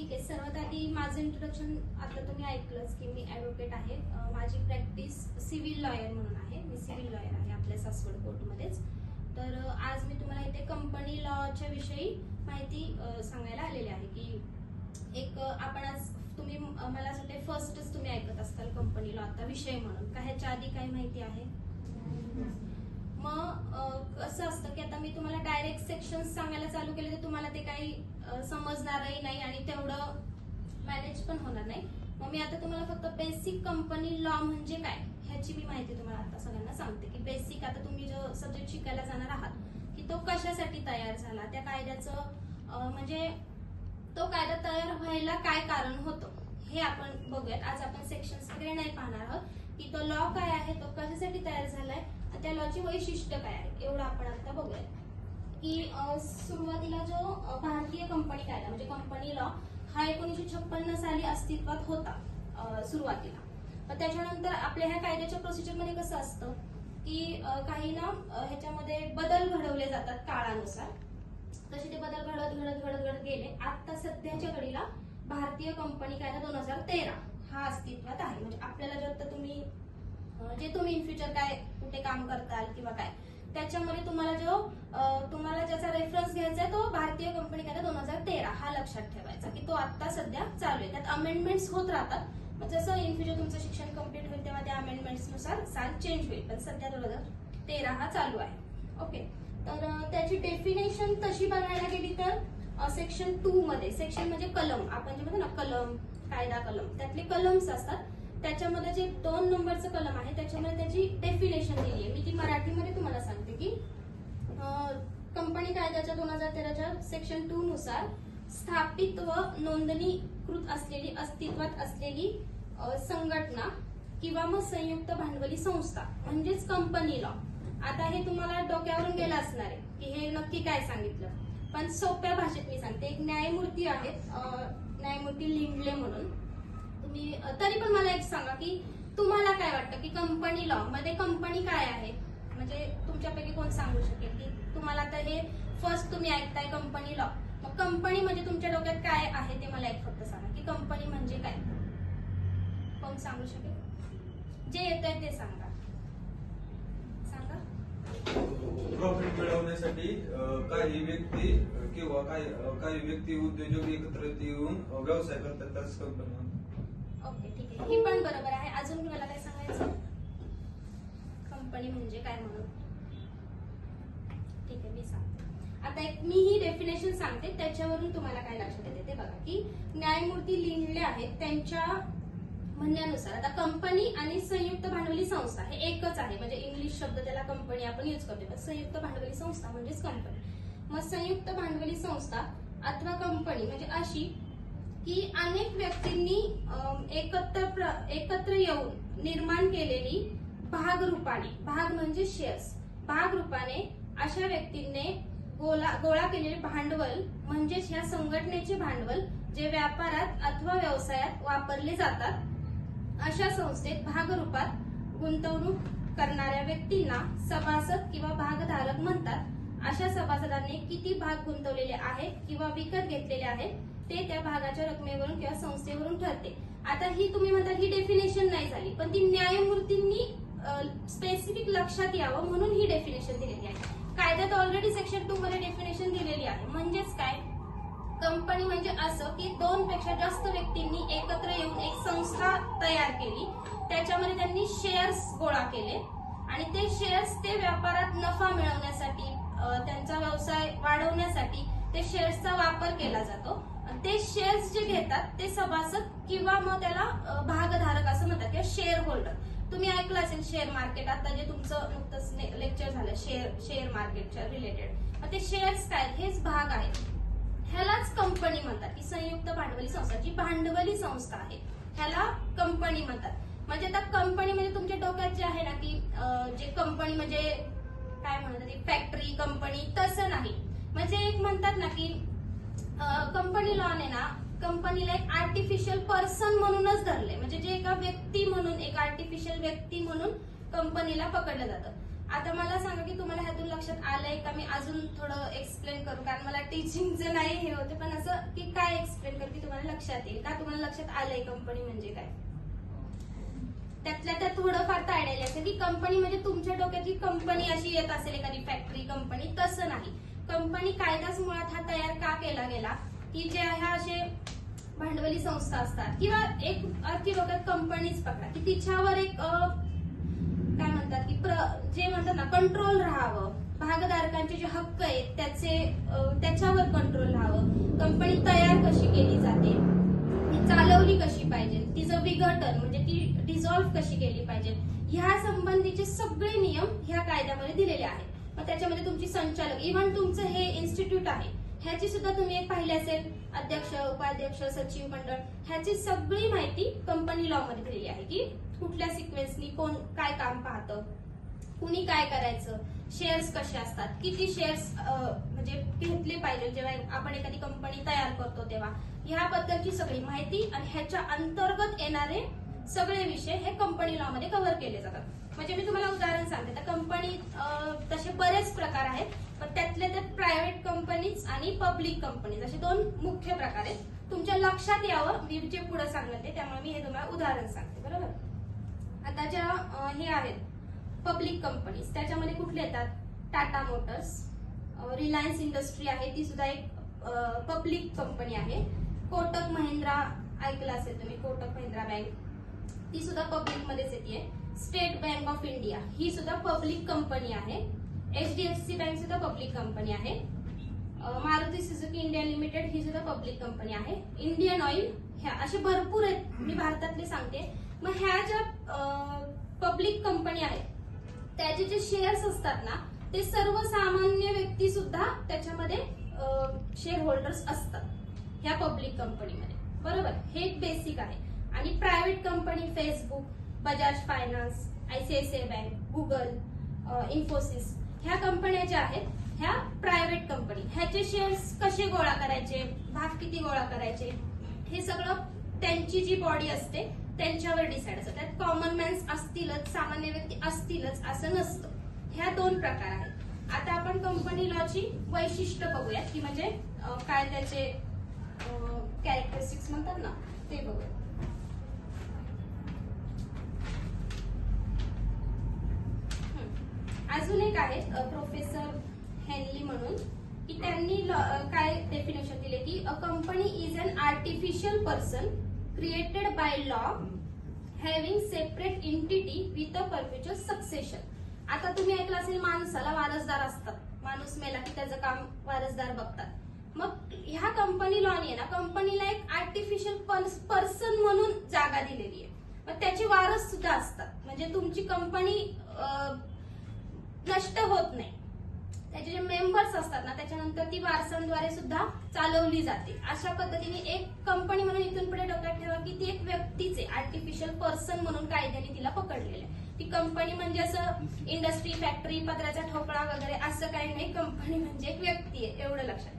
ठीक आहे. सर्वात आधी माझं इंट्रोडक्शन आता तुम्ही ऐकलंच की मी ॲडव्होकेट आहे. माझी प्रॅक्टिस सिव्हिल लॉयर म्हणून आहे. मी सिव्हिल लॉयर आहे आपल्या सासवड कोर्टमध्येच तर आज मी तुम्हाला इथे कंपनी लॉच्या विषयी माहिती सांगायला आलेली आहे की एक आपण आज तुम्ही मला असं वाटतं फर्स्टच तुम्ही ऐकत असताल कंपनी लॉ आता विषय म्हणून. का ह्याच्या आधी काही माहिती आहे? मग असं कसं असतं की आता मी तुम्हाला डायरेक्ट सेक्शन सांगायला चालू केले तर तुम्हाला ते काही समजणारही नाही आणि तेवढं मॅनेज पण होणार नाही. मग मी आता तुम्हाला फक्त बेसिक कंपनी लॉ म्हणजे काय ह्याची मी माहिती तुम्हाला आता सगळ्यांना सांगते. की बेसिक आता तुम्ही जो सब्जेक्ट शिकायला जाणार आहात की तो कशासाठी तयार झाला त्या कायद्याचं म्हणजे तो कायदा तयार व्हायला काय कारण होतं हे आपण बघूयात. आज आपण सेक्शन्स वगैरे नाही पाहणार आहोत की तो लॉ काय आहे तो कशासाठी तयार झालाय आणि त्या लॉची वैशिष्ट्य काय आहे एवढं आपण आता बघूयात. की सुरुवातीला जो भारतीय कंपनी कायदा म्हणजे कंपनी लॉ हा एकोणीसशे छप्पन्न साली अस्तित्वात होता सुरुवातीला. पण त्याच्यानंतर आपल्या ह्या कायद्याच्या प्रोसिजरमध्ये कसं असतं की काही ना ह्याच्यामध्ये बदल घडवले जातात काळानुसार. तसे ते बदल घडत घडत घडत घडत गेले. आता सध्याच्या घडीला भारतीय कंपनी कायदा दोन हजार तेरा हा अस्तित्वात आहे. म्हणजे आपल्याला जर तर तुम्ही जे तुम्ही इन फ्युचर काय कुठे काम करताल किंवा काय त्याच्यामध्ये तुम्हाला जो तुम्हाला ज्याचा रेफरन्स घ्यायचा आहे तो भारतीय कंपनी कायदा दोन हजार तेरा हा लक्षात ठेवायचा की तो आता सध्या चालू आहे. त्यात अमेंडमेंट्स होत राहतात. जसं इन फ्युचर तुमचं शिक्षण कंप्लीट होईल तेव्हा त्या अमेंडमेंट्सनुसार साल चेंज होईल. पण सध्या दोन हजार तेरा हा चालू आहे. ओके तर त्याची डेफिनेशन तशी बघायला गेली तर सेक्शन टू मध्ये सेक्शन म्हणजे कलम. आपण जे म्हणतो ना कलम कायदा कलम त्यातले कलम्स असतात. त्याच्यामध्ये जे दोन नंबरचं कलम आहे त्याच्यामध्ये त्याची डेफिनेशन दिली आहे मी ती मराठीमध्ये तुम्हाला सांगते की कंपनी कायद्याच्या दोन हजार तेराच्या सेक्शन टू नुसार स्थापित व नोंदणीकृत असलेली अस्तित्वात असलेली संघटना किंवा मग संयुक्त भांडवली संस्था म्हणजेच कंपनी लॉ आता हे तुम्हाला डोक्यावरून गेलं असणार आहे की हे नक्की काय सांगितलं. पण सोप्या भाषेत मी सांगते एक न्यायमूर्ती आहेत न्यायमूर्ती लिंडले म्हणून. तुम्ही तरी पण मला एक सांगा की तुम्हाला काय वाटतं की कंपनी लॉ मध्ये कंपनी काय आहे? कोण सांगू शकेल की तुम्हाला तर हे फर्स्ट तुम्ही ऐकताय कंपनी लॉ मग कंपनी म्हणजे तुमच्या डोक्यात काय आहे ते मला एक फक्त सांगा. की कंपनी म्हणजे काय? कोण सांगू शकेल? जे येत आहे ते सांगा. सांगा. प्रॉफिट मिळवण्यासाठी काही व्यक्ती किंवा काही काही व्यक्ती उद्योजक एकत्र येऊन व्यवसाय करतात त्याच कंपनी. ओके ठीक आहे. ही पण बरोबर आहे. अजून मला काय सांगायचं? कंपनी म्हणजे काय म्हणून? मी सांगते. आता एक मी ही डेफिनेशन सांगते त्याच्यावरून तुम्हाला काय लक्षात येते ते बघा की न्यायमूर्ती लिहिलेले आहेत त्यांच्या म्हणण्यानुसार. आता कंपनी आणि संयुक्त भांडवली संस्था हे एकच आहे. म्हणजे इंग्लिश शब्द त्याला कंपनी आपण युज करतो पण संयुक्त भांडवली संस्था म्हणजेच कंपनी. मग संयुक्त भांडवली संस्था अथवा कंपनी म्हणजे अशी की अनेक व्यक्तींनी एकत्र एकत्र येऊन निर्माण केलेली भाग रूपाने भाग म्हणजे शेअर्स भाग रूपाने अशा व्यक्तींनी गोला गोळा केलेले भांडवल म्हणजेच ह्या संघटनेचे भांडवल जे व्यापारात अथवा व्यवसायात वापरले जातात अशा संस्थेत भागरूपात गुंतवणूक करणाऱ्या व्यक्तींना सभासद किंवा भागधारक म्हणतात. अशा सभासदांनी किती भाग गुंतवलेले आहेत किंवा विकत घेतलेले आहेत ते त्या भागाच्या रकमेवरून किंवा संस्थेवरून ठरते. आता ही तुम्ही म्हणता ही डेफिनेशन नाही झाली पण ती न्यायमूर्तींनी स्पेसिफिक लक्षात यावं म्हणून ही डेफिनेशन दिलेली आहे. कायद्यात ऑलरेडी सेक्शन टू मध्ये डेफिनेशन दिलेली आहे. म्हणजेच काय? कंपनी म्हणजे असं की दोन पेक्षा जास्त व्यक्तींनी एकत्र येऊन एक संस्था तयार केली. त्याच्यामध्ये त्यांनी शेअर्स गोळा केले. आणि ते शेअर्स ते व्यापारात नफा मिळवण्यासाठी त्यांचा व्यवसाय वाढवण्यासाठी ते शेअर्सचा वापर केला जातो. ते शेअर्स जे घेतात ते सभासद किंवा मग त्याला भागधारक असं म्हणतात किंवा शेअर होल्डर तुम्ही ऐकलं असेल शेअर मार्केट आता जे तुमचं नुकतंच लेक्चर झालं शेअर शेअर मार्केटच्या रिलेटेड मग ते शेअर्स काय? हेच भाग आहेत. ह्यालाच कंपनी म्हणतात. की संयुक्त भांडवली संस्था जी भांडवली संस्था आहे ह्याला कंपनी म्हणतात. म्हणजे आता कंपनी म्हणजे तुमच्या डोक्यात जे आहे ना की जे कंपनी म्हणजे काय म्हणतात ती फॅक्टरी कंपनी तसं नाही. म्हणजे एक म्हणतात ना की कंपनी लॉन आहे ना कंपनीला एक आर्टिफिशियल पर्सन म्हणूनच धरले म्हणजे जे एका व्यक्ती म्हणून एक आर्टिफिशियल व्यक्ती म्हणून कंपनीला पकडलं जातं. आता मला सांगा की तुम्हाला ह्यातून लक्षात आलंय का? मी अजून थोडं एक्सप्लेन करू कारण मला टीचिंगचं नाही हे होते पण असं की काय एक्सप्लेन करू की तुम्हाला लक्षात येईल? का तुम्हाला लक्षात आलंय कंपनी म्हणजे काय? त्यातल्या त्यात थोडंफार तर असेल की कंपनी म्हणजे तुमच्या डोक्यातली कंपनी अशी येत असेल एखादी फॅक्टरी कंपनी तसं नाही. कंपनी कायदाच मुळात हा तयार का केला गेला? की जे ह्या असे भांडवली संस्था असतात. किंवा एक अर्थी डोक्यात कंपनीच पकडा की तिच्यावर एक काय म्हणतात की प्र- जे म्हणतात ना कंट्रोल राहावं. भागधारकांचे जे हक्क आहेत त्याचे त्याच्यावर कंट्रोल राहावं. कंपनी तयार कशी केली जाते? ती चालवली कशी पाहिजे? तिचं विघटन म्हणजे ती डिझॉल्व्ह कशी केली पाहिजे? ह्या संबंधीचे सगळे नियम ह्या कायद्यामध्ये दिलेले आहेत. मग त्याच्यामध्ये तुमची संचालक इव्हन तुमचं हे इन्स्टिट्यूट आहे ह्याची सुद्धा तुम्ही एक पाहिली असेल. अध्यक्ष उपाध्यक्ष सचिव मंडळ ह्याची सगळी माहिती कंपनी लॉ मध्ये दिलेली आहे की कुठल्या सिक्वेन्सनी कोण काय काम पाहतं कुणी काय करायचं शेअर्स कसे असतात किती शेअर्स म्हणजे घेतले पाहिजे जेव्हा आपण एखादी कंपनी तयार करतो तेव्हा. ह्याबद्दलची सगळी माहिती आणि ह्याच्या अंतर्गत येणारे सगळे विषय हे कंपनी लॉ मध्ये कव्हर केले जातात. म्हणजे मी तुम्हाला उदाहरण सांगते. तर कंपनी तसे बरेच प्रकार आहेत. पण त्यातले त्यात प्रायव्हेट कंपनीज आणि पब्लिक कंपनीज असे दोन मुख्य प्रकार आहेत. तुमच्या लक्षात यावं मी जे पुढे सांगत त्यामुळे मी हे तुम्हाला उदाहरण सांगते बरोबर? आता ज्या हे आहेत पब्लिक कंपनीज त्याच्यामध्ये कुठले येतात? टाटा मोटर्स रिलायन्स इंडस्ट्री आहे ती सुद्धा एक पब्लिक कंपनी आहे. कोटक महिंद्रा ऐकलं असेल तुम्ही कोटक महिंद्रा बँक ती सुद्धा पब्लिक मध्येच येते. स्टेट बँक ऑफ इंडिया ही सुद्धा पब्लिक कंपनी आहे. H D F C bank सुद्धा पब्लिक कंपनी आहे. मारुती सुझुकी इंडिया लिमिटेड ही सुद्धा पब्लिक कंपनी आहे. इंडियन ऑइल ह्या असे भरपूर आहेत. मी भारतातले सांगते. मग ह्या ज्या पब्लिक कंपनी आहेत त्याचे जे शेअर्स असतात ना ते सर्वसामान्य व्यक्ती सुद्धा त्याच्यामध्ये शेअर होल्डर्स असतात. ह्या पब्लिक कंपनीमध्ये. बरोबर? हे एक बेसिक आहे. आणि private company Facebook Bajaj finance ICICI bank Google Infosys ह्या कंपन्या ज्या आहेत ह्या प्रायव्हेट कंपनी ह्याचे शेअर्स कसे गोळा करायचे भाग किती गोळा करायचे हे सगळं त्यांची जी बॉडी असते त्यांच्यावर डिसाईड असतं. त्यात कॉमन मॅन्स असतीलच सामान्य व्यक्ती असतीलच असं नसतं. ह्या दोन प्रकार आहेत. आता आपण कंपनी लॉची वैशिष्ट्य बघूयात की म्हणजे काय त्याचे कॅरेक्टरिस्टिक्स म्हणतात ना ते बघूया अजून एक आहेत प्रोफेसर हेनली म्हणून की त्यांनी काय डेफिनेशन दिले की a company is an artificial person created by law having separate entity with a perpetual succession आता तुम्ही ऐकलं असेल माणसाला वारसदार असतात. माणूस मेला की त्याचं काम वारसदार बघतात. मग ह्या कंपनी लॉनी ना कंपनीला एक आर्टिफिशियल पर्सन म्हणून जागा दिलेली आहे. मग त्याचे वारस सुद्धा असतात. म्हणजे तुमची कंपनी नष्ट होत नाही. त्याचे जे मेंबर्स असतात ना त्याच्यानंतर ती वारसांद्वारे सुद्धा चालवली जाते. अशा पद्धतीने एक कंपनी म्हणून इथून पुढे डोक्यात ठेवा की ती एक व्यक्तीचे आर्टिफिशियल पर्सन म्हणून कायद्याने तिला पकडलेलं आहे. ती कंपनी म्हणजे असं इंडस्ट्री फॅक्टरी पत्राचा ठोकळा वगैरे असं काही नाही. कंपनी म्हणजे एक व्यक्ती आहे एवढं लक्षात ठेवा.